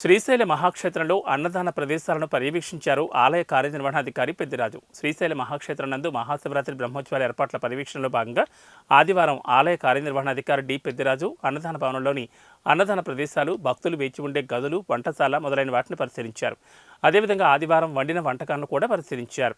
శ్రీశైల మహాక్షేత్రంలో అన్నదాన ప్రదేశాలను పర్యవేక్షించారు ఆలయ కార్యనిర్వహణాధికారి పెద్దిరాజు. శ్రీశైల మహాక్షేత్రం నందు మహాశివరాత్రి బ్రహ్మోత్సవాల ఏర్పాట్ల పర్యవేక్షణలో భాగంగా ఆదివారం ఆలయ కార్యనిర్వహణాధికారి డి పెద్దిరాజు అన్నదాన భవనంలోని అన్నదాన ప్రదేశాలు భక్తులు వేచి ఉండే గదులు వంటశాల మొదలైన వాటిని పరిశీలించారు. అదేవిధంగా ఆదివారం వండిన వంటకాలను కూడా పరిశీలించారు.